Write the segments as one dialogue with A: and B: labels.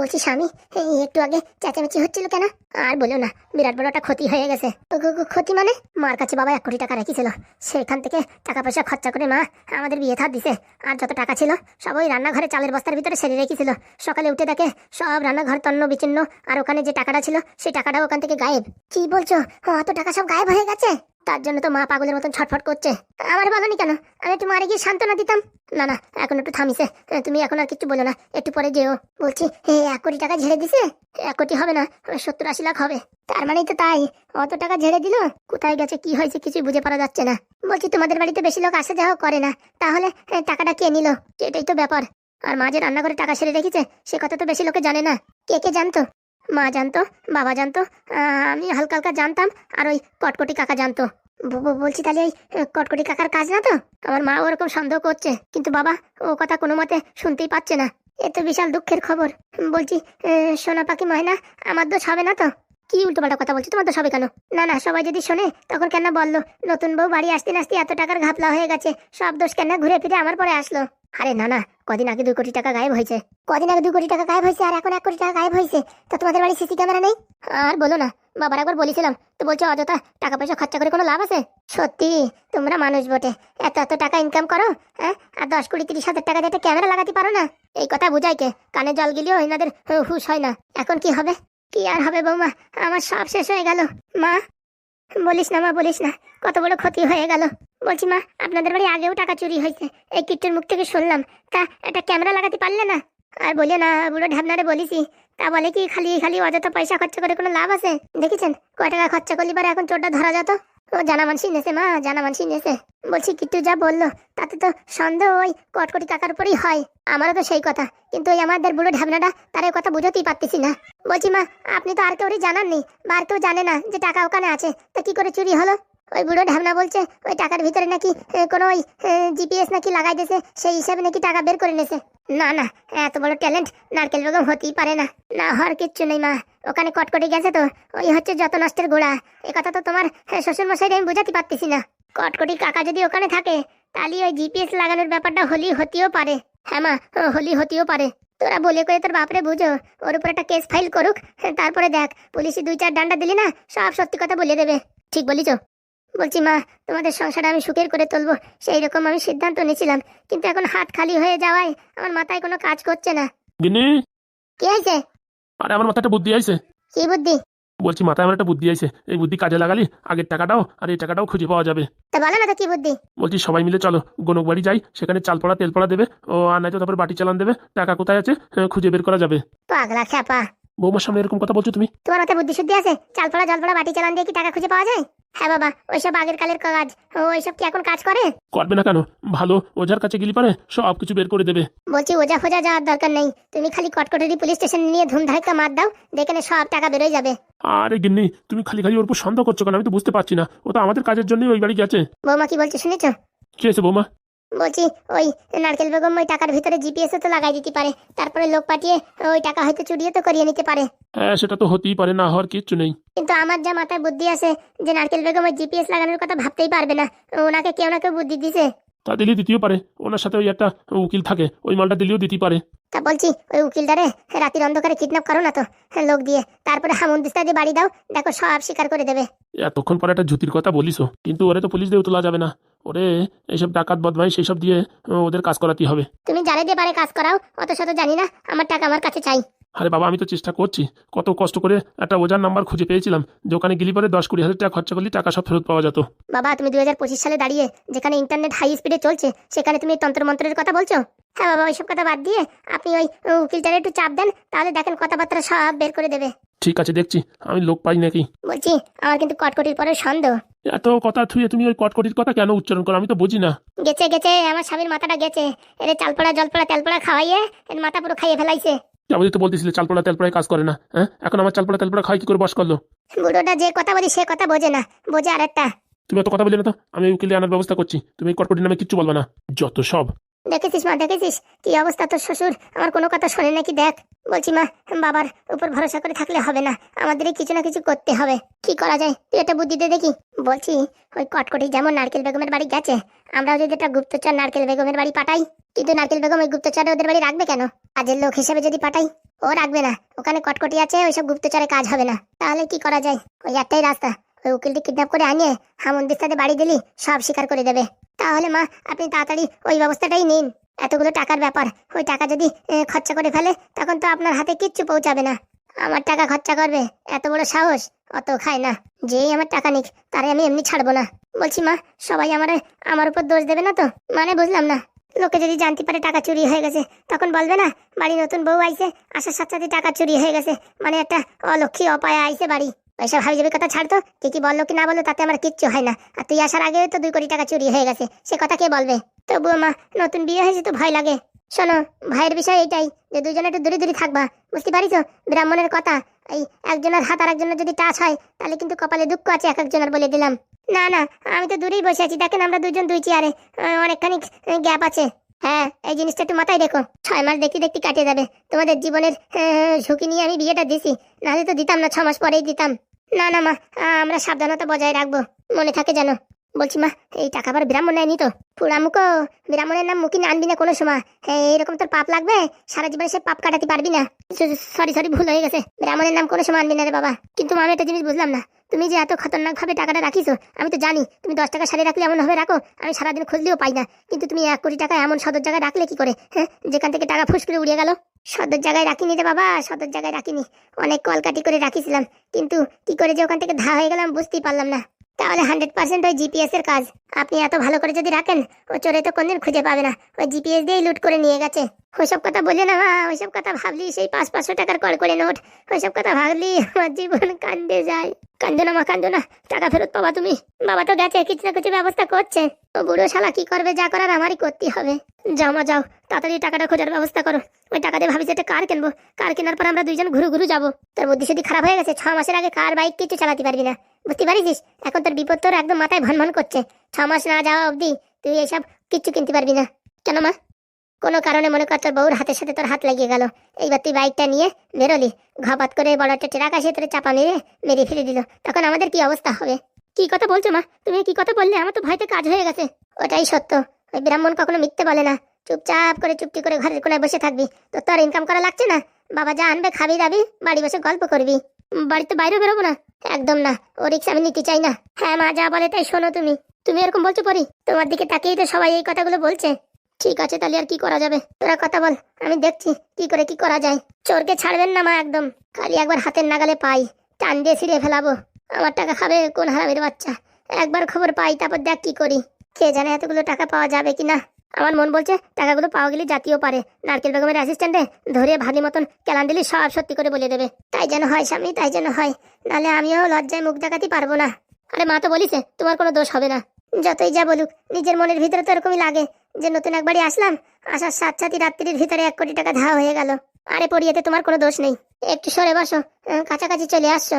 A: বলছি, স্বামী, এই একটু আগে চেঁচামেচি হচ্ছিল কেন? আর বলো না, বিরাট বড় একটা ক্ষতি হয়ে গেছে। ক্ষতি মানে? মার কাছে বাবা এক কোটি টাকা রেখেছিল। সেখান থেকে টাকা পয়সা খরচা করে মা আমাদের বিয়ে থার দিছে। আর যত টাকা ছিল, সব ওই রান্নাঘরে চালের বস্তার ভিতরে সেরে রেখেছিল। সকালে উঠে দেখে সব রান্নাঘর তন্ন বিচ্ছিন্ন, আর ওখানে যে টাকাটা ছিল, সেই টাকাটা ওখান থেকে গায়েব। কি বলছো? অত টাকা সব গায়েব হয়ে গেছে? তার জন্য তো মা পাগলের মতন ছটফট করছে। আমার বলনি কেন? আমি একটু মারে গিয়ে সান্ত্বনা দিতাম। না না, এখন একটু থামিছে তুমি এখন আর কিছু বলো না, একটু পরে যেও। বলছি এক কোটি টাকা ঝেড়ে দিছে? এক কোটি হবে না, সত্তর আশি লাখ হবে। তার মানেই তো তাই, অত টাকা ঝেড়ে দিল? কোথায় গেছে, কি হয়েছে কিছুই বুঝে পারা যাচ্ছে না। বলছি, তোমাদের বাড়িতে বেশি লোক আসা যাওয়া করে না। তাহলে টাকাটা কে নিল? এটাই তো ব্যাপার। আর মা যে রান্না টাকা সেরে রেখেছে, সে কথা তো বেশি লোকে জানে না। কে কে জানতো? মা জানতো, বাবা জানতো আমি হালকা হালকা জানতাম, আর ওই কটকটি কাকা জানতো। বলছি তাহলে ওই কটকটি কাকার কাজ না তো? আমার মা ওরকম সন্দেহ করছে, কিন্তু বাবা ও কথা কোনো মতে শুনতেই পাচ্ছে না। এ তো বিশাল দুঃখের খবর। বলছি সোনা পাখি ময়না, আমার দোষ হবে না তো? কি উল্টোপাল্টা কথা বলছো? তোমার তো হবে কেন না না, সবাই যদি শোনে, তখন কেন বলল? নতুন বউ বাড়ি আসতে না আসতে এত টাকার ঘাপলা হয়ে গেছে, সব দোষ কেন? ঘুরে ফিরে আমার পরে আসলো। আরে না না, কদিন আগে দুই কোটি টাকা গায়েব হয়েছে। কদিন আগে দুই কোটি টাকা গায়েব হয়েছে, আর এখন এক কোটি টাকা গায়েব হয়েছে। তো তোমাদের বাড়ি সিসি ক্যামেরা নেই? আর বলো না, বাবার একবার বলেছিলাম, তো বলছো, অযথা টাকা পয়সা খরচা করে কোনো লাভ আছে? সত্যি, তোমরা মানুষ বটে। এত এত টাকা ইনকাম করো হ্যাঁ? আর দশ কুড়ি তিরিশ হাজার টাকা দিয়ে একটা ক্যামেরা লাগাতে পারো না? এই কথা বুঝাই কে? কানে জল গেলেও এনাদের হুশ হয় না। এখন কি হবে? কি আর হবে বৌমা? আমার সব শেষ হয়ে গেল। মা, বলিস না মা, বলিস না। কত বড় ক্ষতি হয়ে গেল। বলছি মা, আপনাদের বাড়ি আগেও টাকা চুরি হয়েছে। এই কিট্টুর মুখ থেকে শুনলাম। তা একটা ক্যামেরা লাগাতে পারলে না? আর বলে না, বুড়ো ঢাবনারে বলিসি তা বলে কি খালি খালি অযথা পয়সা খরচা করে কোনো লাভ আছে? দেখেছেন? কয় টাকা খরচা করলি পরে এখন চোরটা ধরা যেত ও, জানা মানসি নেছে মা, জানা মানসি নেছে। বলছি, কিট্টু যা বলল, তাতে তো সন্দেহ ওই কটকটি টাকার উপরেই হয়, আমারও তো সেই কথা। কিন্তু ওই আমাদের বুড়ো ঢাবনাটা, তার কথা বুঝতেই পারতেছি না। বলছি, মা, আপনি তো আর কেউ জানাননি বা আর কেউ জানে না যে টাকা ওখানে আছে, তা কি করে চুরি হলো? ওই বুড়ো ঢাবনা বলছে, ওই টাকার ভিতরে নাকি কোনো ওই জিপিএস নাকি লাগাই দিয়েছে, সেই হিসাবে নাকি টাকা বের করে নিয়েছে। না না, এত বড় ট্যালেন্ট নারকেল বেগম হতেই পারে না। না হওয়ার কিচ্ছু নেই, মা। ওখানে কটকটি গেছে তো ওই হচ্ছে যত নষ্টের গোড়া। এ কথা তো তোমার শ্বশুর মশাই আমি বোঝাতে পারতেছি না। কটকটি কাকা যদি ওখানে থাকে তাহলে ওই জিপিএস লাগানোর ব্যাপারটা হলি হতেও পারে। হ্যাঁ মা হলি হতেও পারে। তোরা বলে করে তোর বাপরে বুঝো ওর উপর একটা কেস ফাইল করুক তারপরে দেখ পুলিশে দুই চার ডান্ডা দিলি না সব সত্যি কথা বলে দেবে। ঠিক বলিছ? বলছি মা তোমাদের সংসারটা আমি সুখের করে তুলবো সেই রকম আমি সিদ্ধান্ত নিয়েছিলাম। কিন্তু এখন হাত খালি হয়ে যাওয়ায় আমার মাথায় কোনো কাজ করছে না। কি হয়েছে?
B: আরে আমার মাথায় একটা বুদ্ধি আইছে।
A: কি বুদ্ধি?
B: বলছি মাথায় আমার একটা বুদ্ধি আইছে। এই বুদ্ধি কাজে লাগালি আগের টাকাটাও আর এই টাকাটাও খুঁজে পাওয়া যাবে।
A: তা বলো না তো কি বুদ্ধি?
B: বলছি সবাই মিলে চলো গনক বাড়ি যাই সেখানে চাল পড়া তেল পড়া দেবে ও আর নাই তো তারপর বাটি চালান দেবে টাকা কোথায় আছে খুঁজে বের করা যাবে।
A: পাগলা খ্যাপা
B: বৌমার সামনে এরকম কথা বলছো তুমি?
A: তোমার মাথায় বুদ্ধি শুদ্ধি আছে? চাল পড়া জল পড়া বাটি চালান দিয়ে কি টাকা খুঁজে পাওয়া যায়? হ্যাঁ বাবা ওইসব আগের কালের কাজ। ওইসব কি এখন কাজ করে?
B: করবে না কেন? ভালো ওজার কাছে গেলি পারে সব কিছু বের করে দেবে।
A: বলছি ওজা ফোজা যাওয়ার দরকার নেই। তুমি খালি কটকটেরি পুলিশ স্টেশন নিয়ে ধুমধাক্কা মার দাও দেখেনে সব টাকা বেরোয় যাবে।
B: আরে গিন্নি তুমি খালি খালি ওর উপর সন্দেহ করছ কেন? আমি তো বুঝতে পারছি না। ও তো আমাদের কাজের জন্যই ওই বাড়ি গেছে।
A: বৌমা কি বলছে শুনেছো?
B: কি হয়েছে বৌমা?
A: বলছি ওই নারকেল বেগম ওই টাকার ভিতরে জিপিএস তো লাগাই দিতে পারে। তারপরে লোক পাঠিয়ে ওই টাকা হয়তো চুরিও তো করিয়ে নিতে পারে।
B: হ্যাঁ সেটা তো হতেই পারে না হওয়ার কিচ্ছু নেই।
A: কিন্তু আমার যা মাথায় বুদ্ধি আছে যে নারকেল বেগম ওই জিপিএস লাগানোর কথা ভাবতেই পারবে না ওনাকে কেউ না কেউ বুদ্ধি দিছে।
B: তা দিলে দিতেও পারে ওনার সাথে ওই একটা উকিল থাকে ওই মালটা দিলেও দিতে পারে।
A: তা বলছি ওই উকিলটারে রাতের অন্ধকারে কিডন্যাপ করো না তো লোক দিয়ে। তারপরে হামুন্দিস্তা দিয়ে বাড়ি দাও দেখো সব স্বীকার করে দেবে।
B: এতক্ষণ পরে একটা জ্যোতির কথা বলিস কিন্তু ওরে তো পুলিশ দিয়েও তোলা যাবে না। ওরে এইসব ডাকাত বদমাই সেই সব দিয়ে ওদের কাজ করাতেই হবে।
A: তুমি যারে দিয়ে পারে কাজ করাও অত শত জানি না আমার টাকা আমার কাছে চাই।
B: আরে বাবা আমি তো চেষ্টা করছি। কত কষ্ট করে একটা ওজার নাম্বার খুঁজে পেয়েছিলাম দোকানে গেলি পরে দশ কুড়ি হাজার টাকা খরচা করলে টাকা সব ফেরত পাওয়া যেত।
A: বাবা তুমি দুই হাজার পঁচিশ সালে দাঁড়িয়ে যেখানে ইন্টারনেট হাই স্পিডে চলছে সেখানে তুমি তন্ত্রমন্ত্রের কথা বলছো? হ্যাঁ বাবা ওইসব কথা বাদ দিয়ে আপনি ওই উকিলটারে একটু চাপ দেন তাহলে দেখেন কথাবার্তা সব বের করে দেবে।
B: ঠিক আছে দেখছি। আমি লোক পাই নাকি?
A: বলছি আমার কিন্তু কটকটির পরে সন্দেহ।
B: এত কথা থুয়ে তুমি ওই কটকটির কথা কেন উচ্চারণ করো? আমি তো বুঝি না।
A: গেছে গেছে আমার স্বামীর মাথাটা গেছে। এর চালপড়া জলপড়া তেলপড়া খাওয়াইয়ে এর মাথা পুরো খাইয়ে ফেলাইছে।
B: যাবতীয় তো বলতেছিলে চালপড়া তেলপড়ায় কাজ করে না হ্যাঁ? এখন আমার চালপড়া তেলপড়া খাই কি করে বস করল?
A: বুড়োটা যে কথা বলি সে কথা বোঝে না বোঝে আর একটা
B: তুমি অত কথা বলি না তো আমি উকিলে আনার ব্যবস্থা করছি। তুমি কটকটির নামে কিচ্ছু বলবে না। যত সব।
A: দেখেছিস মা, দেখেছিস? কি অবস্থা তোর শ্বশুর? আমার কোনো কথা শোনে নাকি? দেখ। বলছি মা, বাবার উপর ভরসা করে থাকলে হবে না। আমাদেরই কিছু না কিছু করতে হবে। কি করা যায়? তুই একটা বুদ্ধি দে দেখি। বলছি, ওই কটকটি যেমন নারকেল বেগমের বাড়ি গেছে, আমরাও যদি একটা গুপ্তচর নারকেল বেগমের বাড়ি পাঠাই, কিন্তু নারকেল বেগম ওই গুপ্তচরে ওদের বাড়ি রাখবে কেন? কাজের লোক হিসেবে যদি পাঠাই, ও রাখবে না। ওখানে কটকটি আছে, ওইসব গুপ্তচরে কাজ হবে না। তাহলে কি করা যায়? ওই একটাই রাস্তা। ওই উকিলটি কিডন্যাপ করে আনিয়ে হামন্দির সাথে বাড়ি দিলি, সব স্বীকার করে দেবে। তাহলে মা, আপনি তাড়াতাড়ি ওই ব্যবস্থাটাই নিন। এতগুলো টাকার ব্যাপার, ওই টাকা যদি খরচা করে ফেলে, তখন তো আপনার হাতে কিচ্ছু পৌঁছাবে না। আমার টাকা খরচা করবে, এত বড় সাহস, অত খায় না। যেই আমার টাকা নিক, তারে আমি এমনি ছাড়বো না। বলছি মা, সবাই আমার আমার উপর দোষ দেবে না তো? মানে বুঝলাম না। লোকে যদি জানতে পারে টাকা চুরি হয়ে গেছে, তখন বলবে না, বাড়ি নতুন বউ আইছে আসার সাথে সাথে টাকা চুরি হয়ে গেছে। মানে একটা অলক্ষী অপায় আইছে বাড়ি। ওইসব হাবি যাবি কথা ছাড়তো কে কি বলল কি না বলল তাতে আমার কিচ্ছু হয় না। আর তুই আসার আগে তো দুই কোটি টাকা চুরি হয়ে গেছে। সে কথা কে বলবে? তবুও মা, নতুন বিয়ে হয়েছে তো ভয় লাগে। শোনো, ভাইয়ের বিষয় এটাই যে দুজনে একটু দূরে দূরে থাকবা। বুঝতে পারিস ব্রাহ্মণের কথা। এই একজনের হাত আর একজনের যদি টাচ হয়, তাহলে কিন্তু কপালে দুঃখ আছে এক একজনের বলে দিলাম। না না, আমি তো দূরেই বসে আছি। দেখেন আমরা দুজন দুই চেয়ারে অনেকখানি গ্যাপ আছে। হ্যাঁ এই জিনিসটা একটু মাথায় রেখো। ছয় মাস দেখতে দেখতে কাটে যাবে। তোমাদের জীবনের ঝুঁকি নিয়ে আমি বিয়েটা দিছি। নাহলে তো দিতাম না, ছ মাস পরেই দিতাম। না না মা, আমরা সাবধানতা বজায় রাখব। মনে থাকে যেন। বলছি মা, এই টাকা আবার ব্রাহ্মণ নেয়নি তো? পুরামুখো ব্রাহ্মণের নাম মুখী আনবি না কোনো সময়। এইরকম তোর পাপ লাগবে, সারা জীবনে সে পাপ কাটাতে পারবি না। সরি সরি ভুল হয়ে গেছে। ব্রাহ্মণের নাম কোনো সময় আনবি না রে বাবা। কিন্তু আমি একটা জিনিস বুঝলাম না। তুমি যে এত খতরনাক ভাবে টাকাটা রাখিছো, আমি তো জানি, তুমি দশ টাকা সারিয়ে রাখলে এমন ভাবে রাখো। আমি সারাদিন খুঁজলেও পাই না। কিন্তু তুমি এক কোটি টাকা এমন সদর জায়গায় রাখলে কি করে হ্যাঁ? যেখান থেকে টাকা ফুস করে উড়িয়ে গেল। সদর জায়গায় রাখিনি রে বাবা, সদর জায়গায় রাখিনি। অনেক কলকাটি করে রাখিছিলাম, কিন্তু কি করে যে ওখান থেকে ধা হয়ে গেলাম বুঝতেই পারলাম না। তাহলে হান্ড্রেড পার্সেন্ট ওই জিপিএস এর কাজ। আপনি এত ভালো করে যদি রাখেন, ও চোরে তো কোনদিন খুঁজে পাবে না। ওই জিপিএস দিয়েই লুট করে নিয়ে গেছে। ওইসব কথা বলে না ওইসব কথা ভাবলি, সেই পাঁচ, পাঁচশো টাকার কল করে নোট। ওইসব কথা ভাবলি, আমার জীবন কান্দে যায়। কান্দো না, মা, কান্দো না। টাকা ফেরত পাবা তুমি। বাবা তো গেছে, কিছু না কিছু ব্যবস্থা করছে। ও বুড়ো শালা কি করবে, যা করার আমারই করতে হবে। যাও, মা, যাও। তাড়াতাড়ি টাকাটা খোঁজার ব্যবস্থা করো। ওই টাকা দিয়ে ভাবি যে একটা কার কিনবো। কার কেনার পর আমরা দুইজন ঘুরু ঘুরু যাব। তোর বুদ্ধি শুদ্ধি খারাপ হয়ে গেছে, ছ মাসের আগে কার বাইক কিছু চালাতে পারবি না। বুঝতে পারিস এখন তোর বিপদ তোর একদম মাথায় ভন ভন করছে। ছ মাস না যাওয়া অবধি তুই এইসব কিচ্ছু কিনতে পারবি না। কেন মা? কোনো কারণে মনে কর তোর বউর হাতের সাথে তোর হাত লাগিয়ে গেল। এইবার তুই বাইকটা নিয়ে বেরোলি। ঘপাত করে বড় একটা ট্রাক আসে তোর চাপা মেরে মেরে ফেলে দিল। তখন আমাদের কি অবস্থা হবে? কি কথা বলছো মা? তুমি কি কথা বললে? আমার তো ভয়তে কাজ হয়ে গেছে। ওটাই সত্য। ওই ব্রাহ্মণ কখনো মিথ্যে বলে না। চুপচাপ করে চুপটি করে ঘরের কোনায় বসে থাকবি। তোর তো আর ইনকাম করা লাগছে না। বাবা যা আনবে, খাবি দাবি, বাড়ি বসে গল্প করবি। বাড়িতে বাইরে বেরোবো না। একদম না, ও রিক্স আমি নিতে চাই না। হ্যাঁ মা, যা বলে তাই শোনো তুমি। তুমি এরকম বলছো পরি, তোমার দিকে তাকিয়েই তো সবাই এই কথাগুলো বলছে। ঠিক আছে তাহলে আর কি করা যাবে? তোরা কথা বল, আমি দেখছি কি করে কি করা যায়। চোরকে ছাড়বেন না মা একদম, খালি একবার হাতের নাগালে পাই। টান দিয়ে ছিঁড়ে ফেলাবো। আমার টাকা খাবে কোন হারামের বাচ্চা? একবার খবর পাই, তারপর দেখ কি করি। কে জানে এতগুলো টাকা পাওয়া যাবে কি না আমার মন বলছে, টাকাগুলো পাওয়া গেলে জাতীয় পারে। নারকেল বেগমের অ্যাসিস্ট্যান্টে ধরে ভালি মতন কেলান দিলে সব সত্যি করে বলে দেবে। তাই যেন হয় স্বামী, তাই যেন হয়। নালে আমিও লজ্জায় মুখ দেখাতে পারব না। আরে মা তো বলিছে, তোমার কোনো দোষ হবে না। যতই যা বলুক, নিজের মনের ভিতরে তো এরকমই লাগে। যে নতুন একবারই আসলাম, আসার সাত সাথী রাত্রির ভিতরে এক কোটি টাকা ধাওয়া হয়ে গেল। আরে পড়িয়েতে তোমার কোনো দোষ নেই। একটু সরে বসো কাছাকাছি চলে আসছো।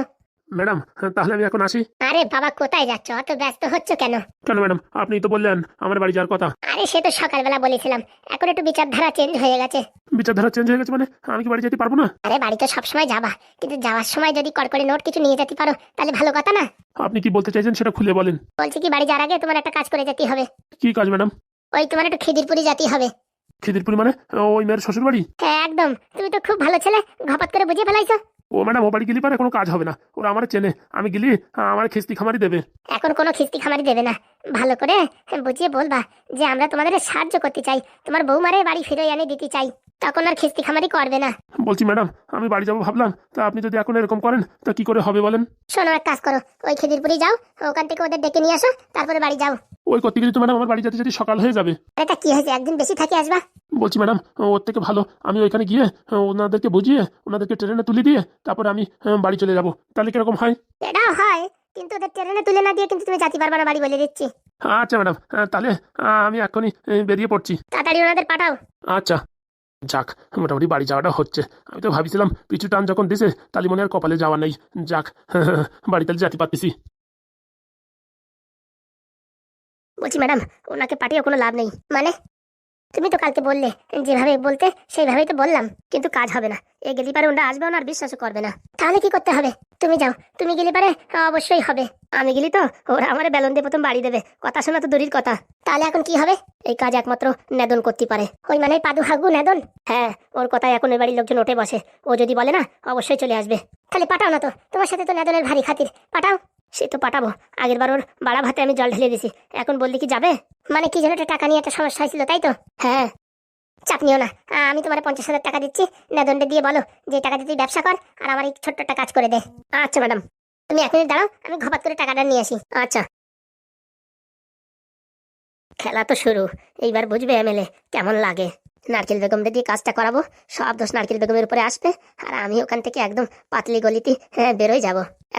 B: ম্যাডাম তাহলে আমি এখন আসি।
A: আরে বাবা কোথায় যাচ্ছ? অত ব্যস্ত হচ্ছ কেন?
B: কেন ম্যাডাম? আপনি তো বললেন আমার বাড়ি যাওয়ার কথা।
A: আরে সে তো সকালবেলা বলেছিলাম। এখন একটু বিচারধারা চেঞ্জ হয়ে গেছে।
B: বিচারধারা চেঞ্জ হয়ে গেছে মানে? আমি কি বাড়ি যেতে পারব না?
A: আরে বাড়ি তো সবসময় যাবা। কিন্তু যাওয়ার সময় যদি কড়কড়ে নোট কিছু নিয়ে যেতে পারো তাহলে ভালো কথা না?
B: আপনি কি বলতে চাইছেন সেটা খুলে বলেন।
A: বলছি কি বাড়ি যাওয়ার আগে তোমার একটা কাজ করে যেতে হবে।
B: কি কাজ ম্যাডাম?
A: ওই তোমার একটু খিদিরপুরি যেতে হবে।
B: খিদিরপুরি মানে? ওই মেয়ের শ্বশুর বাড়ি
A: হ্যাঁ একদম। তুমি তো খুব ভালো ছেলে। ঘপাত করে বুঝে ফেলাইছো।
B: ও ম্যাডাম, ও বাড়ি গেলি পারে, কোনো কাজ হবে না। ওরা আমার চেনে। আমি গেলি আমার খিস্তি খামারি দেবে।
A: এখন কোনো খিস্তি খামারি দেবে না। ভালো করে বুঝিয়ে বলবা যে আমরা তোমাদের সাহায্য করতে চাই। তোমার বৌমারে বাড়ি ফিরে এনে দিতে চাই। তখন আর খিস্তি খামারি করবে না।
B: বলছি ম্যাডাম আমি বাড়ি যাব ভাবলাম। তা আপনি যদি এখন এরকম করেন তা কি করে হবে বলেন?
A: শোনো এক কাজ করো ওই খিদিরপুরি যাও ওখান থেকে ওদের ডেকে নিয়ে আসো তারপরে বাড়ি যাও।
B: ওই করতে গেলে তো ম্যাডাম আমার বাড়ি যেতে যেতে সকাল হয়ে যাবে।
A: এটা কি হয়েছে? একদিন বেশি থাকি আসবা?
B: বলছি ম্যাডাম ওর থেকে ভালো। আমি ওইখানে গিয়ে ওনাদেরকে বুঝিয়ে ওনাদেরকে ট্রেনে তুলে দিয়ে তারপরে আমি বাড়ি চলে যাব। তাহলে কীরকম হয়?
A: এটাও হয় কিন্তু ওদের ট্রেনে তুলে না দিয়ে কিন্তু তুমি যেতে পারবে না বাড়ি বলে দিচ্ছি।
B: আচ্ছা ম্যাডাম তাহলে আহ, আমি এখনই বেরিয়ে পড়ছি।
A: তাড়াতাড়ি ওনাদের পাঠাও।
B: আচ্ছা। যাক, মোটামুটি বাড়ি যাওয়াটা হচ্ছে। আমি তো ভাবছিলাম, পিছু টান যখন দিছে, তালি মনে আর কপালে যাওয়া নাই। যাক বাড়ি তাহলে যেতে পারতেছি
A: বলছি, ম্যাডাম, ওনাকে পাঠিয়ে কোনো লাভ নেই। মানে? তুমি তো কালকে বললে, যেভাবে বলতে সেইভাবেই তো বললাম, কিন্তু কাজ হবে না। এ গেলি পারে ওরা আসবেও না আর বিশ্বাসও করবে না। তাহলে কি করতে হবে? তুমি যাও, তুমি গেলে পারে অবশ্যই হবে। আমি গেলি তো, ওরা আমার বেলন দিয়ে প্রথম বাড়ি দেবে। কথা শোনা তো দূরের কথা। তাহলে এখন কি হবে? এই কাজ একমাত্র নেদন করতে পারে। ওই মানে পাদু হাগু নেদন? হ্যাঁ ওর কথায় এখন ওই বাড়ির লোকজন ওঠে বসে। ও যদি বলে না, অবশ্যই চলে আসবে। তাহলে পাঠাও না তো। তোমার সাথে তো নেদনের ভারী খাতির। পাঠাও। সে তো পাঠাবো। আগের বার ওর বাড়া ভাতে আমি জল ঢেলে দিছি। এখন বললি কি যাবে? মানে কি যেন একটা টাকা নিয়ে একটা সমস্যা হয়েছিল তাই তো? হ্যাঁ। চাপ নিও না। আমি তোমার পঞ্চাশ হাজার টাকা দিচ্ছি। নেদনটা দিয়ে বলো যে টাকা দিয়ে তুই ব্যবসা কর আর আমার এই ছোট্ট একটা কাজ করে দে। আচ্ছা ম্যাডাম। তুমি এক মিনিট দাঁড়াও আমি ঘপাত করে টাকাটা নিয়ে আসি। আচ্ছা। খেলা তো শুরু। এইবার বুঝবে এমএলএ কেমন লাগে। নারকেল বেগমটা দিয়ে কাজটা করাবো। সব দোষ নারকেল বেগমের উপরে আসবে আর আমি ওখান থেকে একদম পাতলি গলিতে হ্যাঁ, বেরোয় যাব।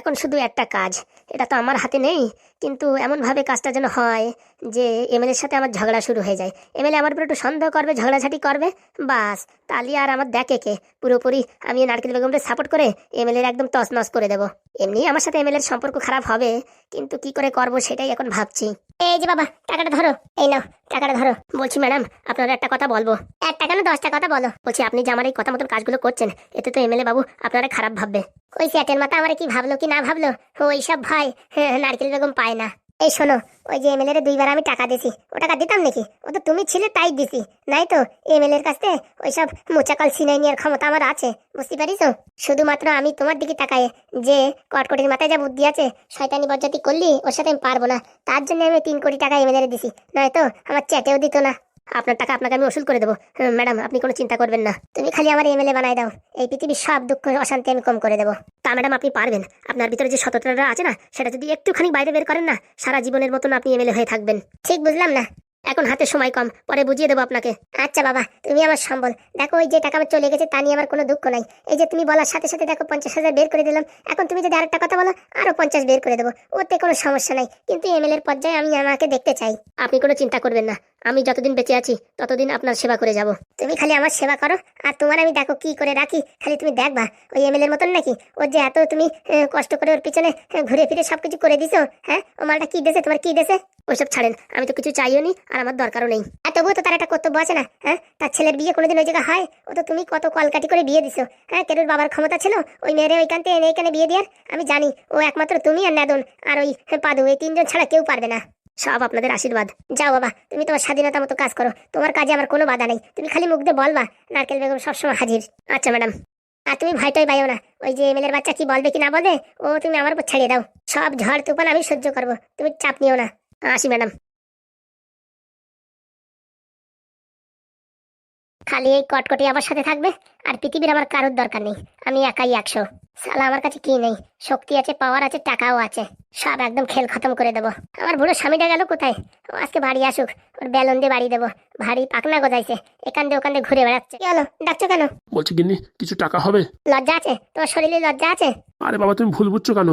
A: এখন শুধু একটা কাজ এটা তো আমার হাতে নেই। কিন্তু এমনভাবে কাজটা যেন হয় যে এমএলএর সাথে আমার ঝগড়া শুরু হয়ে যায়। এমএলএ আমার উপর একটু সন্দেহ করবে ঝগড়াঝাটি করবে বাস। তাহলে আর আমার দেখে কে? পুরোপুরি আমি নারকেল বেগমকে সাপোর্ট করে এমএলএর একদম তছনছ করে দেবো। এমনি আমার সাথে এমএলএর সম্পর্ক খারাপ হবে কিন্তু কি করে করব সেটাই এখন ভাবছি। এই যে বাবা টাকাটা ধরো। এই নাও টাকাটা ধরো। বলছি ম্যাডাম আপনার একটা কথা বলব। একটা কেন? দশটা কথা বলো। বলছি আপনি যে আমার এই কথা মতন কাজগুলো করছেন এতে তো এমএলএ বাবু আপনারা খারাপ ভাববে। ওই চ্যাটের মাথা আমার কি ভাবলো কি না ভাবলো? ওই সব ভাই হ্যাঁ, নারকেল বেগম পায় না। এই শোনো, ওই যে এমএলএ দুইবার আমি টাকা দিছি ও টাকা দিতাম নাকি? ও তো তুমি ছিলে তাই দিছি। নাই তো এমএলএ এর কাছে ওইসব মোচাকল ছিনাই নেওয়ার ক্ষমতা আমার আছে, বুঝতে পারিস শুধুমাত্র আমি তোমার দিকে তাকাই, যে কটকটির মাথায় যা বুদ্ধি আছে, শয়তানি বজ্জাতি করলি, ওর সাথে আমি পারব না। তার জন্য আমি তিন কোটি টাকা এমএলএ দিছি, নয়তো আমার চ্যাটেও দিত না। আপনার টাকা আপনাকে আমি ওসুল করে দেবো। হ্যাঁ, ম্যাডাম আপনি কোনো চিন্তা করবেন না। তুমি খালি আমার এমএলএ বানাই দাও। এই পৃথিবীর সব দুঃখ অশান্তি আমি কম করে দেবো। তা ম্যাডাম আপনি পারবেন। আপনার ভিতরে যে সততাটা আছে না সেটা যদি একটুখানি বাইরে বের করেন না সারা জীবনের মতন আপনি এমএলএ হয়ে থাকবেন। ঠিক বুঝলাম না। এখন হাতে সময় কম পরে বুঝিয়ে দেবো আপনাকে। আচ্ছা বাবা তুমি আমার সম্বল। দেখো ওই যে টাকা আমার চলে গেছে তা নিয়ে আমার কোনো দুঃখ নাই। এই যে তুমি বলার সাথে সাথে দেখো পঞ্চাশ হাজার বের করে দিলাম। এখন তুমি যদি আরেকটা কথা বলো আরও পঞ্চাশ বের করে দেবো। ওতে কোনো সমস্যা নাই। কিন্তু এমএলএ এর পর্যায়ে আমি আমাকে দেখতে চাই। আপনি কোনো চিন্তা করবেন না। আমি যতদিন বেঁচে আছি, ততদিন আপনার সেবা করে যাব। তুমি খালি আমার সেবা করো, আর তোমার আমি দেখো কি করে রাখি, খালি তুমি দেখবা, ওই এমএলএ এর মতন নাকি? ওর যে এত তুমি কষ্ট করে ওর পিছনে ঘুরে ফিরে সবকিছু করে দিছো হ্যাঁ? ও মালটা কি দেছে, তোমার কি দেছে? ওইসব ছাড়েন, আমি তো কিছু চাইও নি, আর আমার দরকারও নেই। আর তবুও তো তার একটা কর্তব্য আছে না হ্যাঁ? তার ছেলের বিয়ে কোনোদিন ওই জায়গায় হয়? ও তো তুমি কত কলকাটি করে বিয়ে দিছো হ্যাঁ? কেরুর বাবার ক্ষমতা ছিল, ওই মেয়েরে ওইখান থেকে এনে এখানে বিয়ে দেওয়ার? আমি জানি, ও একমাত্র তুমি আর নাদন, আর ওই পাদু, এই তিনজন ছাড়া কেউ পারবে না। সব আপনাদের আশীর্বাদ। যাও বাবা, তুমি তোমার স্বাধীনতা মতো কাজ করো। তোমার কাজে আমার কোনো বাধা নেই। তুমি খালি মুখ দিয়ে বলবা নারকেল বেগম সবসময় হাজির। আচ্ছা ম্যাডাম। আর তুমি ভয়টাই পাইও না। ওই যে এমএলএর বাচ্চা কি বলবে কি না বলবে, ও তুমি আমার উপর ছাড়িয়ে দাও। সব ঝড় তুফান আমি সহ্য করব। তুমি চাপ নিও না। আসি, ম্যাডাম। খালি এই কটকটি আমার সাথে থাকবে, আর পৃথিবীর আমার কারোর দরকার নেই। আমি একাই একশো। সালা আমার কাছে কি নেই? শক্তি আছে পাওয়ার আছে টাকাও আছে। সব একদম খেল খতম করে দেবো। আমার বুড়ো স্বামীটা গেল কোথায়? ও আজকে বাড়ি আসুক ওর বেলন দিয়ে বাড়ি দেবো। ভারী পাকনা গজাইছে। এখান দিয়ে ওখান দিয়ে ঘুরে বেড়াচ্ছে। কি হলো? ডাকছো কেন?
B: বলছি গিন্নি কিছু টাকা হবে?
A: লজ্জা আছে? তোমার শরীরে লজ্জা আছে?
B: আরে বাবা তুমি ভুল বুঝছ কেন?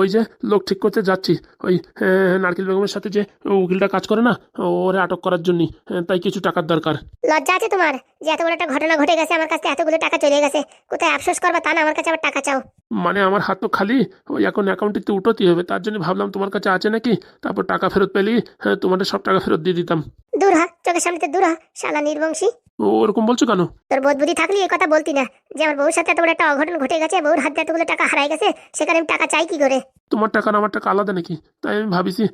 B: ওই যে লোক ঠিক করতে যাচ্ছি। ওই নারকেল বেগমের সাথে যে উকিলটা কাজ করে না ওরে আটক করার জন্য তাই কিছু টাকার দরকার।
A: লজ্জা আছে তোমার? যে এত বড় একটা ঘটনা ঘটে গেছে আমার কাছে এতগুলো টাকা চলে গেছে। কোথায় আফসোস করবা তা না আমার কাছে আবার টাকা চাও।
B: মানে আমার হাত তো খালি ওই এখন অ্যাকাউন্টে উঠোতেই হবে। তার জন্য ভাবলাম তোমার কাছে আছে নাকি? তারপর টাকা ফেরত পেলি হ্যাঁ তোমাদের সব টাকা ফেরত দিয়ে দিতাম।
A: দূর হ চোখের সামনে দূর হ শালা নির্বংশী।
B: ও ওরকম বলছো কেন?
A: তোর বোধ বুদ্ধি থাকলে এই কথা বলতি না যে আমার বউর সাথে এত বড় একটা অঘটন ঘটে গেছে বউর হাতে এতগুলো টাকা হারাই গেছে সেখানে আমি টাকা চাই কি করে?
B: তোমার টাকা আর আমার টাকা আলাদা নাকি? তাই আমি ভাবিছি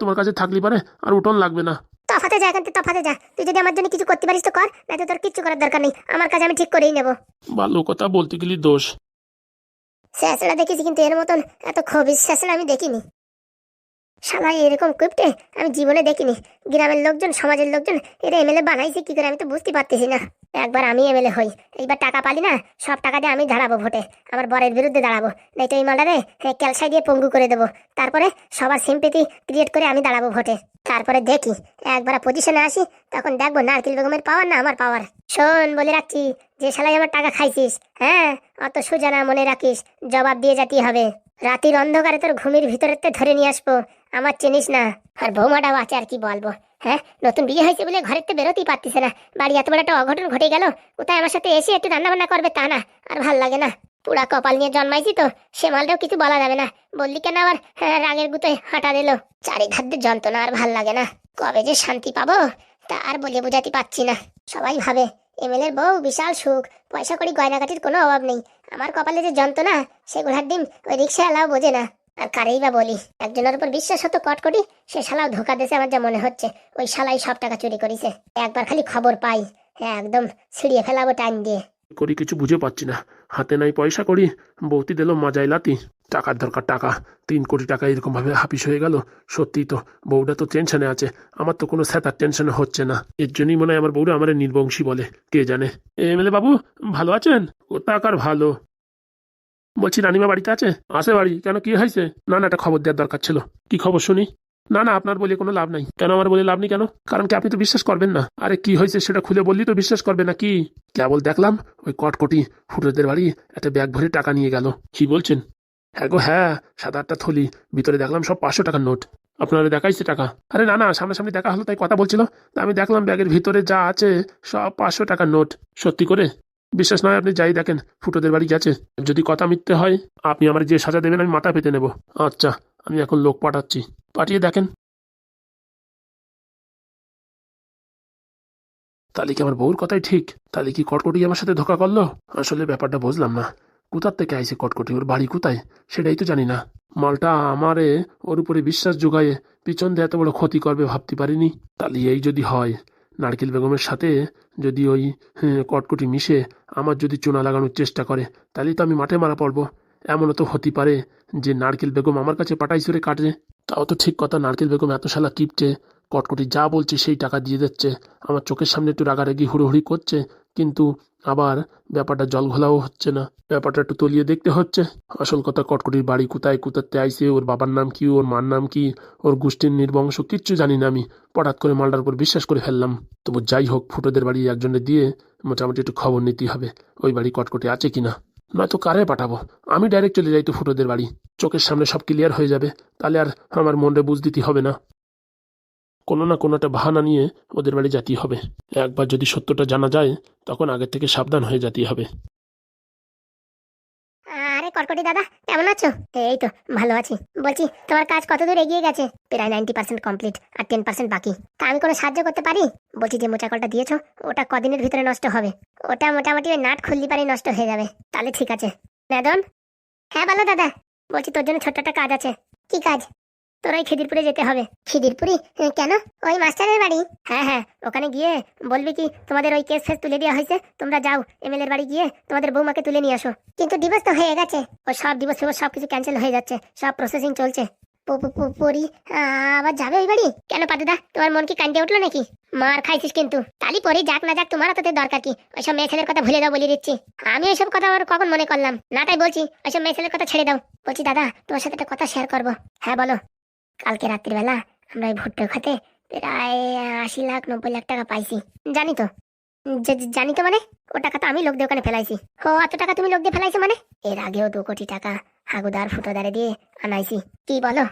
B: তোমার কাছে থাকলে পারে আর উঠোন লাগবে না।
A: তফাতে যা এখান থেকে তফাতে যা। তুই যদি আমার জন্য কিছু করতে পারিস তো কর না তোর কিছু করার দরকার নেই। আমার কাজ আমি ঠিক করেই নেব।
B: ভালো কথা বলতে গেলি দোষ।
A: শেষরা দেখেছি কিন্তু এর মতন এত খবিস শেষ আমি দেখিনি। শালা এরকম কুইপটে আমি জীবনে দেখিনি। গ্রামের লোকজন সমাজের লোকজন এরা এমএলএ বানাইছে কি করে আমি তো বুঝতে পারতেছি না। একবার আমি এমএলএ হই এইবার টাকা পালি না সব টাকা দিয়ে আমি দাঁড়াবো ভোটে আমার বরের বিরুদ্ধে দাঁড়াবো। নাই তো এই হ্যাঁ, ক্যালসাই দিয়ে পঙ্গু করে দেবো। তারপরে সবার সিম্পেতি ক্রিয়েট করে আমি দাঁড়াবো ভোটে। তারপরে দেখি একবার পজিশনে আসি তখন দেখব নারকেল বেগমের পাওয়ার না আমার পাওয়ার শোন বলে রাখছি যে শালাই আমার টাকা খাইছিস হ্যাঁ অত সোজা না মনে রাখিস জবাব দিয়ে যেতে হবে। রাতির অন্ধকারে তোর ঘুমির ভিতরেতে ধরে নিয়ে আসব। আমার চিনিস না। আর বৌমাটাও আছে আর কি বলব। হ্যাঁ? নতুন বিয়ে হয়েছে বলে ঘরের তো বেরোতেই পারতিছে না। বাড়ি এত বড় একটা অঘটন ঘটে গেল। কোথায় আমার সাথে এসে একটু রান্নাবান্না করবে তা না। আর ভালো লাগে না। পুরা কপাল নিয়ে জন্মাইছি তো। সে মালটাও কিছু বলা যাবে না। বললি কেন আবার? হ্যাঁ, রাগের গুতোয় হাঁটা দিল। দিয়ে যন্ত্রণা আর ভালো লাগে না। কবে যে শান্তি পাবো তা আর বলে বোঝাতে পারছি না। সবাই ভাবে। এমএলএর বউ বিশাল সুখ, পয়সা করি গয়নাগাটির কোনো অভাব নেই। আমার কপালে যে যন্ত্রণা সেগুলার ডিম ওই রিক্সাওয়ালাও বোঝে না। আর কারেই বা বলি, একজনের উপর বিশ্বাস হতো কটকটি, সে শালাও ধোকা দেশে আমার যা মনে হচ্ছে। ওই শালাই সব টাকা চুরি করেছে। একবার খালি খবর পাই। হ্যাঁ একদম ছিড়িয়ে ফেলাবো টাইম দিয়ে।
B: করি কিছু বুঝে পাচ্ছি না। হাতে নাই পয়সা করি, বৌতি দিল মাজাই লাতি। টাকার দরকার, টাকা। তিন কোটি টাকা এরকমভাবে হাফিস হয়ে গেল। সত্যি তো, বউটা তো টেনশনে আছে। আমার তো কোনো স্যাতার টেনশনে হচ্ছে না। এর জন্যই মনে হয় আমার বউরা আমার নির্বংশী বলে, কে জানে? এমএলএ বাবু, ভালো আছেন? ও টাকার ভালো? বলছি, রানিমা বাড়িতে আছে? আছে বাড়ি। কেন, কি হয়েছে? না না, একটা খবর দেওয়ার দরকার ছিল। কি খবর শুনি? না না, আপনার বলে কোনো লাভ নাই। কেন, আমার বলে লাভ নেই কেন? কারণ কি আপনি তো বিশ্বাস করবেন না? আরে, কি হয়েছে সেটা খুলে বললি তো বিশ্বাস করবে না কি? কেবল দেখলাম, ওই কটকটি ফুটোদের বাড়ি একটা ব্যাগ ভরে টাকা নিয়ে গেল। কি বলছেন? হ্যাঁ গো হ্যাঁ সাত আটটা থলি, ভিতরে দেখলাম সব পাঁচশো টাকার নোট। আপনারা দেখাইছে টাকা? আরে না না, সামনাসামনি দেখা হলো, তাই কথা বলছিল। আমি দেখলাম ব্যাগের ভিতরে যা আছে, সব পাঁচশো টাকার নোট। সত্যি করে? বিশ্বাস নয় আপনি যাই দেখেন, ফুটোদের বাড়ি গেছে। যদি কথা মিথ্যে হয়, আপনি আমার যে সাজা দেবেন, আমি মাথা পেতে নেব। আচ্ছা আমি এখন লোক পাঠাচ্ছি। পাঠিয়ে দেখেন। তাহলে কি আমার বউর কথাই ঠিক? তাহলে কি কটকটি আমার সাথে ধোকা করল? আসলে ব্যাপারটা বুঝলাম না। কোথার থেকে আইছে কটকটি? ওর বাড়ি কোথায়? সেটাই তো জানি না। মালটা আমারে ওর উপরে বিশ্বাস যোগায়ে পিছন দিয়ে এত বড় ক্ষতি করবে ভাবতে পারিনি। তাহলে এই যদি হয় নারকেল বেগমের সাথে যদি ওই হ্যাঁ, কটকটি মিশে আমার যদি চুনা লাগানোর চেষ্টা করে তাহলেই তো আমি মাঠে মারা পড়ব। এমনও তো হতে পারে যে নারকেল বেগম আমার কাছে পাটাই সরে কাটে তাও তো ঠিক কথা নারকেল বেগম এত শালা কিপটে কটকটি যা বলছে সেই টাকা দিয়ে দিচ্ছে। আমার চোখের সামনে একটু রাগারাগি হুড়োহুড়ি করছে। কিন্তু আবার ব্যাপারটা জল ঘোলাও হচ্ছে না। ব্যাপারটা একটু তলিয়ে দেখতে হচ্ছে। আসল কথা, কটকটির বাড়ি কোথায় কোথাতে আইসে ওর বাবার নাম কি, ওর মার নাম কি, ওর গোষ্ঠীর নির্বংশ কিচ্ছু জানি না আমি। হঠাৎ করে মালটার উপর বিশ্বাস করে ফেললাম। তবু যাই হোক, ফুটোদের বাড়ি একজনে দিয়ে মোটামুটি একটু খবর নিতে হবে, ওই বাড়ি কটকটি আছে কিনা নয়তো কারে পাঠাবো? আমি ডাইরেক্ট চলে যাই তো ফুটোদের বাড়ি। চোখের সামনে সব ক্লিয়ার হয়ে যাবে। তাহলে আর আমার মনে বুঝ দিতে হবে না। কোনো না কোনো একটা বাহানা নিয়ে ওদের বাড়ি যেতেই হবে। একবার যদি সত্যটা জানা যায়, তখন আগের থেকে সাবধান হয়ে যেতেই হবে।
A: আরে কটকটি দাদা, কেমন আছো? এই তো, ভালো আছি। বলছি, তোমার কাজ কত দূর এগিয়ে গেছে? প্রায় নাইনটি পার্সেন্ট কমপ্লিট আর টেন পার্সেন্ট বাকি। তা আমি কোনো সাহায্য করতে পারি? বলছি, যে মোচাকলটা দিয়েছ, ওটা কদিনের ভিতরে নষ্ট হবে। ওটা মোটামুটি ওই নাট খুললি পারে নষ্ট হয়ে যাবে। তাহলে ঠিক আছে। নেদন? হ্যাঁ বলো দাদা। বলছি, তোর জন্য ছোট্ট একটা কাজ আছে। কি কাজ? তোর ওই খিদিরপুরে যেতে হবে। খিদিরপুরি? কেন? ওই মাস্টারের বাড়ি। হ্যাঁ হ্যাঁ ওখানে গিয়ে বলবি কি তোমাদের ওই কেস তুলে দেওয়া হয়েছে? তোমরা যাও, এমএলএর বাড়ি গিয়ে তোমাদের বৌমাকে তুলে নিয়ে আসো। কিন্তু দিবস তো হয়ে গেছে। ও সব দিবস ফিবস সব কিছু ক্যান্সেল হয়ে যাচ্ছে। সব প্রসেসিং চলছে। পরি আবার যাবে ওই বাড়ি? কেন পাদুদা, তোমার মন কি কান্দে উঠল নাকি? মার খাইছিস কিন্তু। তালি পরি, যাক না যাক, তোমার তোদের দরকার কি? ওইসব মেয়ে কথা ভুলে দাও বলে দিচ্ছি। আমি ওইসব কথা আবার কখন মনে করলাম? না তাই বলছি, ওইসব মেয়ে কথা ছেড়ে দাও। বলছি, দাদা, তোমার সাথে একটা কথা শেয়ার করব। হ্যাঁ বলো। কালকে রাত্রিবেলা আমরা এই ভুট্টো খাতে প্রায় আশি লাখ, নব্বই লাখ টাকা পাইছি। জানি তো। জানি তো মানে? ও টাকা তো আমি লোক দিয়ে ওখানে ফেলাইছি। ও, এত টাকা তুমি লোক দিয়ে ফেলাইছো মানে? এর আগেও দু কোটি টাকা হাগুদার ফুটোদারে দিয়ে আনাইছি। কি বলো?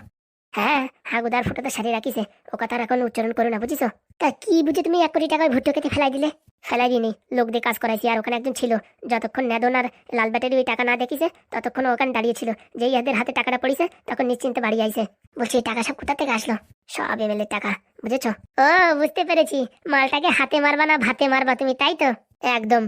A: হ্যাঁ হাগুদার ফুটো তো সারিয়ে রাখিছে। ও কথা এখন উচ্চারণ করো না, বুঝিছো? তা কি বুঝে তুমি এক কোটি টাকা ওই ভুট্টো খেতে ফেলাই দিলে? ফেলাই দিইনি। লোক দিয়ে কাজ করাইছি আর ওখানে একজন ছিল। যতক্ষণ নেদন আর লাল ব্যাটারি ওই টাকা না দেখিছে, ততক্ষণ ওখানে দাঁড়িয়েছিল যেই এদের হাতে টাকাটা পড়িছে, তখন নিশ্চিন্তে বাড়ি আইছে। বলছি টাকা সব কোথা থেকে আসলো? সব এমএলএ টাকা, বুঝেছ? ও, বুঝতে পেরেছি। মালটাকে হাতে মারবা না, ভাতে মারবা তুমি, তাই তো? একদম।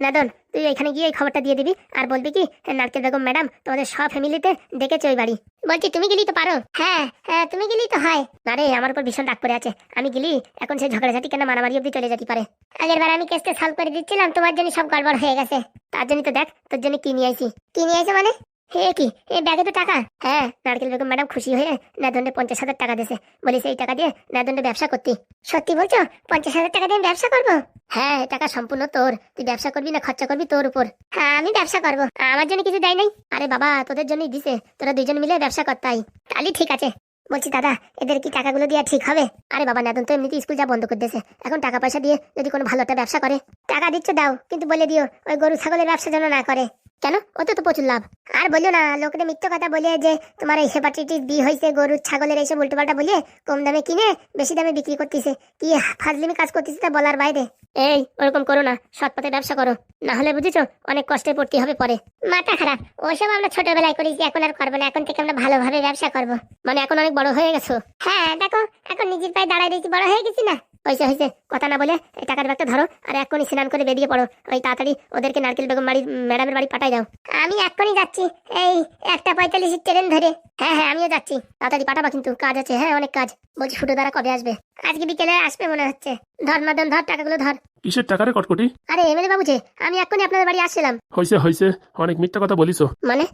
A: নাদন, তুই এখানে গিয়ে এই খবরটা দিয়ে দিবি আর বলবি কি, নারকেল বেগম ম্যাডাম তোমাদের সব ফ্যামিলিতে ডেকেছে ওই বাড়ি। বলছি, তুমি গেলি তো পারো? হ্যাঁ হ্যাঁ তুমি গেলি তো হয়। না রে, আমার উপর ভীষণ রাগ করে আছে। আমি গেলি, এখন সেই ঝগড়াঝাটি কেন মারামারি অব্দি চলে যেতে পারে? আগের বার আমি কেসটা সলভ করে দিচ্ছিলাম, তোমার জন্য সব গড়বড় হয়ে গেছে। তার জন্য তো দেখ, তোর জন্য কি নিয়ে আইছি। কি নিয়ে আইছো মানে? হে, কি? এই ব্যাগে তো টাকা। হ্যাঁ নারকেল বেগম ম্যাডাম খুশি হয়ে নাদন্ডে পঞ্চাশ হাজার টাকা দিয়েছে। বলি সেই টাকা দিয়ে নাদন্ডে ব্যবসা করতি। সত্যি বলছো? পঞ্চাশ হাজার টাকা দিয়ে ব্যবসা করব? হ্যাঁ এই টাকা সম্পূর্ণ তোর। তুই ব্যবসা করবি না খরচা করবি তোর উপর। হ্যাঁ আমি ব্যবসা করব। আমার জন্য কিছু দেয় নাই? আরে বাবা, তোদের জন্যই দিছে। তোরা দুজন মিলে ব্যবসা করতাই। তাহলে ঠিক আছে। বলছি, দাদা, এদের কি টাকাগুলো দেওয়া ঠিক হবে? আরে বাবা, নাদন তো এমনিতে স্কুল যা বন্ধ করে দিয়েছে। এখন টাকা পয়সা দিয়ে যদি কোনো ভালো একটা ব্যবসা করে, টাকা দিচ্ছ দাও, কিন্তু বলে দিও, ওই গরু ছাগলের ব্যবসা যেন না করে। কেন? ওতে তো প্রচুর লাভ। আর বলল না লোকের মিথ্য কথা বলে যে তোমার হেপাটাইটিস বি হয়েছে গরুর, ছাগলের এইসব উল্টোপাল্টা বলে কম দামে কিনে বেশি দামে বিক্রি করতেছে। কি ফাজলিমি কাজ করতেছে তা বলার বাইরে। এই, ওরকম করো না সৎ পথে ব্যবসা করো। না হলে বুঝেছ, অনেক কষ্টে পড়তে হবে পরে। মাথা খারাপ, ওসব আমরা ছোটবেলায় করেছি এখন আর করব না, এখন থেকে আমরা ভালোভাবে ব্যবসা করব। মানে এখন অনেক বড় হয়ে গেছো। হ্যাঁ দেখো, এখন নিজের পায়ে দাঁড়ায় রয়েছি, বড় হয়ে গেছি না? হয়েছে হয়েছে কথা না বলে টাকার ব্যাগটা ধরো আর এক্ষুনি স্নান করে বেরিয়ে পড়ো। ওই তাড়াতাড়ি ওদেরকে নারকেল বেগম বাড়ি ম্যাডামের বাড়ি পাঠাই দাও। আমি এক্ষুনি যাচ্ছি এই একটা পঁয়তাল্লিশ ট্রেন ধরে। হ্যাঁ হ্যাঁ আমিও যাচ্ছি। তাড়াতাড়ি পাঠাবা কিন্তু কাজ আছে হ্যাঁ অনেক কাজ। বলছি ফুটো দ্বারা কবে আসবে? আজকে বিকেলে আসবে মনে হচ্ছে। ধর মাদন ধর টাকাগুলো ধর।
B: কিসের টাকারে কটকটি?
A: আরে এমএলএ বাবু যে আমি এক্ষুনি আপনাদের বাড়ি আসছিলাম।
B: হয়েছে হয়েছে অনেক মিথ্যা কথা বলিস
A: মানে?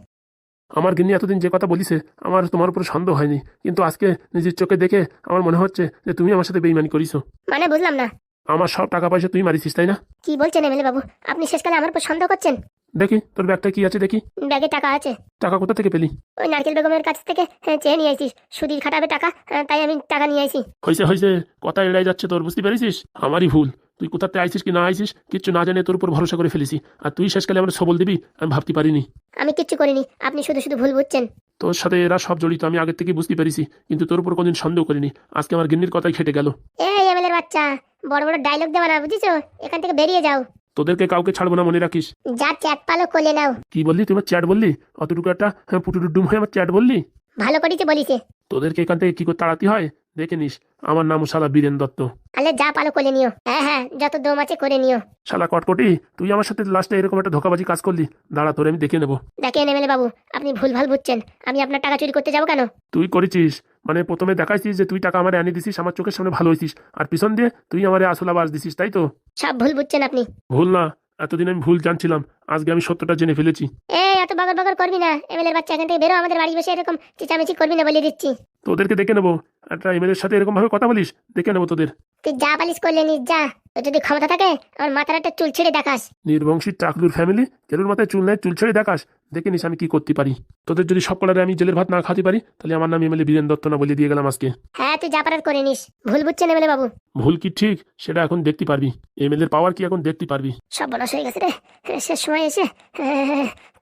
B: আমার গিন্নি এতদিন যে কথা বলিছে আমার তোমার উপর সন্দেহ হয়নি। কিন্তু আজকে নিজের চোখে দেখে আমার মনে হচ্ছে যে তুমি আমার সাথে বেইমানি করিছো।
A: মানে বুঝলাম না।
B: আমার সব টাকা পয়সা তুই মারিছিস তাই না?
A: কি বলছেন এমএলএ বাবু? আপনি শেষকালে আমার উপর সন্দেহ করছেন?
B: দেখি তোর ব্যাগটা কি আছে দেখি।
A: ব্যাগে টাকা আছে।
B: টাকা কোথা থেকে পেলি?
A: ওই নারকেল বেগমের কাছ থেকে হ্যাঁ, চেয়ে নিয়ে আইছিস। সুদির খাটাবে টাকা হ্যাঁ, তাই আমি টাকা নিয়ে আইছি।
B: হয়েছে হয়েছে কথা এড়াই যাচ্ছে তোর বুঝতে পেরেছিস? আমারই ভুল। তুই কোথাতে আইছিস কি না আইছিস কিচ্ছু না জানে তোর উপর ভরসা করে ফেলেছি। আর তুই শেষকালে আমার সবল দিবি আমি ভাবতে পারিনি।
A: আমি কিচ্ছু করিনি আপনি শুধু শুধু ভুল বুঝছেন।
B: তোর সাথে এরা সব জড়িত আমি আগের থেকে বুঝতে পেরেছি কিন্তু তোর উপর কোনদিন সন্দেহ করিনি। আজকে আমার গিন্নির কথাই খেটে গেল।
A: এই এমএলএ বাচ্চা বড় বড় ডায়লগ দেওয়া না বুঝেছ? এখান থেকে বেরিয়ে যাও।
B: তোদেরকে কাউকে ছাড়বো না মনে রাখিস।
A: যা চ্যাট পালো কোলে নাও।
B: কি বললি তুই আমার চ্যাট বললি? অতটুকু একটা হ্যাঁ, পুটুডুডুম হয়ে আমার চ্যাট বললি?
A: ভালো করেছে বলিছে।
B: তোদেরকে এখান থেকে কি করে তাড়াতে হয়? দেখে নিস আমার নাম শালা বীরেন দত্ত।
A: আলে যা পালো কোলে নিও। হ্যাঁ হ্যাঁ যত দম আছে করে নিও।
B: শালা কটকটি তুই আমার সাথে লাস্টে এরকম একটা ধোকাবাজি কাজ করলি। দাঁড়া তোরে আমি দেখে নেব
A: দেখেন এমএলএ বাবু আপনি ভুল ভালো বুঝছেন। আমি আপনার টাকা চুরি করতে যাব কেন?
B: তুই করেছিস। মানে প্রথমে দেখাইছিস যে তুই টাকা আমার এনে দিছিস আমার চোখের সামনে ভালো হয়েছিস আর পিছন দিয়ে তুই আমার আসল আবাস দিছিস তাই তো?
A: সব ভুল বুঝছেন আপনি।
B: ভুল না এতদিন আমি ভুল জানছিলাম। আজকে আমি সত্যটা জেনে ফেলেছি।
A: এই এত বগর বগর করবি না। এমএলএ বাচ্চা এখান থেকে বেরো আমাদের বাড়ি বসে এরকম চিচামিচি করবি না বলে দিচ্ছি।
B: তোদেরকে দেখে নেব। একটা এমএলএর সাথে এরকম ভাবে কথা বলিস দেখে নেব তোদের।
A: তুই যা পালিস করলে নিস যা। তোর যদি ক্ষমতা থাকে আমার মাথার একটা চুল ছেড়ে দেখাস।
B: নির্বংশী টাকলুর ফ্যামিলি কেরুর মাথায় চুল নেয় চুল ছেড়ে দেখাস। দেখে নিস আমি কি করতে পারি। তোদের যদি সব কলারে আমি জেলের ভাত না খাতে পারি তাহলে আমার নাম এমএলএ বীরেন দত্ত না বলে দিয়ে গেলাম আজকে।
A: হ্যাঁ তুই যা পারার করে নিস। ভুল বুঝছেন এমএলএ বাবু।
B: ভুল কি ঠিক? সেটা এখন দেখতে পারবি। এমএলএর পাওয়ার কি এখন দেখতে পারবি।
A: সব বনস হয়ে গেছে রে। শেষ সময় এসে।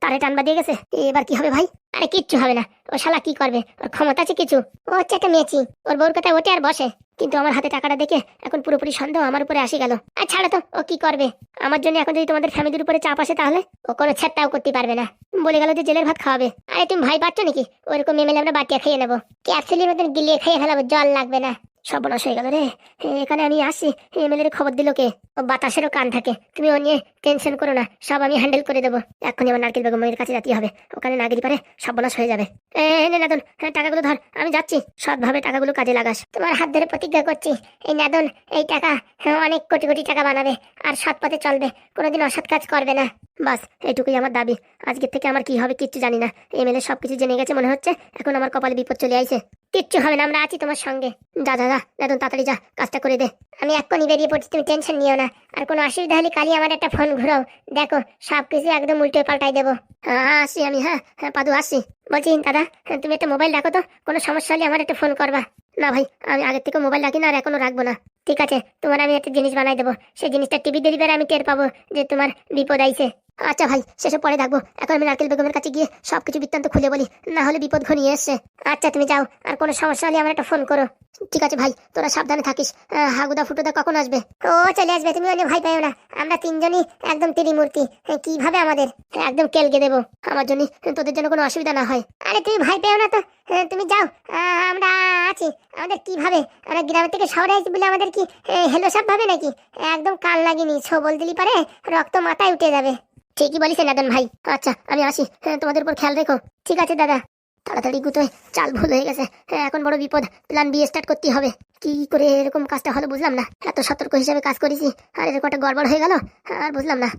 A: তারে টানবা দিয়ে গেছে। এবার কি হবে ভাই? আরে কিচ্ছু হবে না। ও শালা কি করবে? ওর ক্ষমতা আছে কিছু। ও হচ্ছে একটা মেয়েছি। ওর বউর কথায় ওঠে আর বসে। কিন্তু আমার হাতে টাকাটা দেখে এখন পুরোপুরি সন্দেহ আমার উপরে আসি গেল। আর ছাড়া তো, ও কি করবে? আমার জন্য এখন যদি তোমাদের ফ্যামিলির উপরে চাপ আসে তাহলে? ও কোনো ছেড়টাও করতে পারবে না। বলে গেল যে জেলের ভাত খাওয়াবে। আরে তুমি ভাই পাচ্ছ নাকি? ওরকম এমএলএ আমরা বাটিয়া খেয়ে নেব। ক্যাপসুলির মতন গিলিয়ে খেয়ে ফেলাবো, জল লাগবে না। সর্বনাশ হয়ে গেল রে। এখানে আমি আসি এমএলএর খবর দিল কে? ও, বাতাসেরও কান থাকে। তুমি ও নিয়ে টেনশন করো না। সব আমি হ্যান্ডেল করে দেবো। এখনই আমার নারকেল বেগমের কাছে যেতে হবে। ওখানে না গেলে পারে সর্বনাশ হয়ে যাবে। এ নাদন টাকাগুলো ধর। আমি যাচ্ছি। সৎভাবে টাকাগুলো কাজে লাগাস। তোমার হাত ধরে প্রতিজ্ঞা করছি। এই নাদন, এই টাকা অনেক কোটি কোটি টাকা বানাবে। আর সৎ পথে চলবে। কোনোদিন অসৎ কাজ করবে না। বাস, এইটুকুই আমার দাবি। আজকের থেকে আমার কি হবে কিচ্ছু জানি না। এমএলএ সব কিছু জেনে গেছে মনে হচ্ছে। এখন আমার কপালে বিপদ চলে আইছে। কিচ্ছু হবে না, আমরা আছি তোমার সঙ্গে। যা। যা নাদন তাড়াতাড়ি যা কাজটা করে দে। আমি এক্ষুনি বেরিয়ে পড়ছি তুমি টেনশন নিও না। আর কোনো অসুবিধা হলে কালি আমার একটা ফোন ঘুরাও। দেখো সব কিছু একদম উল্টে পাল্টাই দেবো। হ্যাঁ হ্যাঁ, আসি আমি হ্যাঁ হ্যাঁ পাদু আসি। বলছি দাদা হ্যাঁ, তুমি একটা মোবাইল রাখো তো। কোনো সমস্যা হলে আমার একটা ফোন করবা। না ভাই আমি আগের থেকে মোবাইল রাখি না আর এখনও রাখব না। ঠিক আছে তোমার আমি একটা জিনিস বানাই দেবো। সেই জিনিসটা টিভি ডেলিভারি আমি টের পাবো যে তোমার বিপদ আইছে। আচ্ছা ভাই সেসব পরে থাকব এখন আমি নারকেল বেগমের কাছে গিয়ে সবকিছু বৃত্তান্ত খুলে বলি না হলে বিপদ ঘনিয়ে এসছে। আচ্ছা তুমি যাও আর কোনো সমস্যা হলে আমার একটা ফোন করো। ঠিক আছে ভাই তোরা সাবধানে থাকিস। হাগুদা ফুটুদা কখন আসবে? ও চলে আসবে তুমি অনেক ভয় পাইও না। আমরা তিনজনই একদম তিরি মূর্তি হ্যাঁ, কীভাবে আমাদের? একদম কেলকে দেবো। আমার জন্য তোদের জন্য কোনো অসুবিধা না হয়। আরে তুমি ভয় পেও না তো। হ্যাঁ, তুমি যাও। আমরা আছি। আমাদের কীভাবে? আমরা গ্রামের থেকে শহরে আসি বলে আমাদের কি হেলো সব ভাবে নাকি? একদম কাল লাগেনি। ছবল দিলি পারে রক্ত মাথায় উঠে যাবে। ঠিকই বলিস নাদন ভাই। আচ্ছা আমি আসি। হ্যাঁ, তোমাদের উপর খেয়াল রেখো। ঠিক আছে দাদা। তাড়াতাড়ি গুতোয় চাল ভুল হয়ে গেছে। হ্যাঁ, এখন বড় বিপদ। প্ল্যান বি স্টার্ট করতে হবে। কি করে এরকম কাজটা হলো বুঝলাম না। এত সতর্ক হিসাবে কাজ করেছি। আর এরকম একটা গড়বড় হয়ে গেল? আর বুঝলাম না।